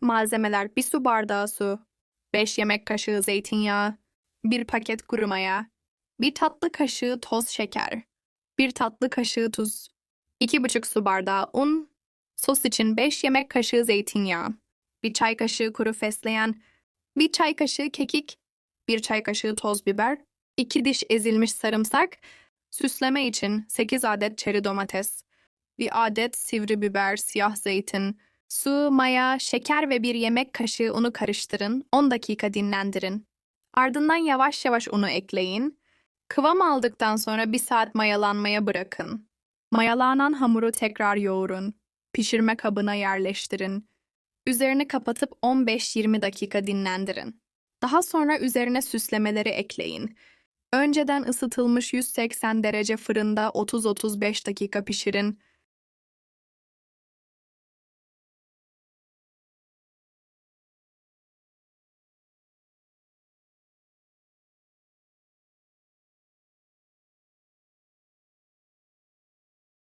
Malzemeler 1 su bardağı su, 5 yemek kaşığı zeytinyağı, 1 paket kuru maya, 1 tatlı kaşığı toz şeker, 1 tatlı kaşığı tuz, 2,5 su bardağı un, sos için 5 yemek kaşığı zeytinyağı, 1 çay kaşığı kuru fesleğen, 1 çay kaşığı kekik, 1 çay kaşığı toz biber, 2 diş ezilmiş sarımsak, süsleme için 8 adet çeri domates, 1 adet sivri biber, siyah zeytin, su, maya, şeker ve 1 yemek kaşığı unu karıştırın, 10 dakika dinlendirin. Ardından yavaş yavaş unu ekleyin. Kıvam aldıktan sonra 1 saat mayalanmaya bırakın. Mayalanan hamuru tekrar yoğurun. Pişirme kabına yerleştirin. Üzerini kapatıp 15-20 dakika dinlendirin. Daha sonra üzerine süslemeleri ekleyin. Önceden ısıtılmış 180 derece fırında 30-35 dakika pişirin.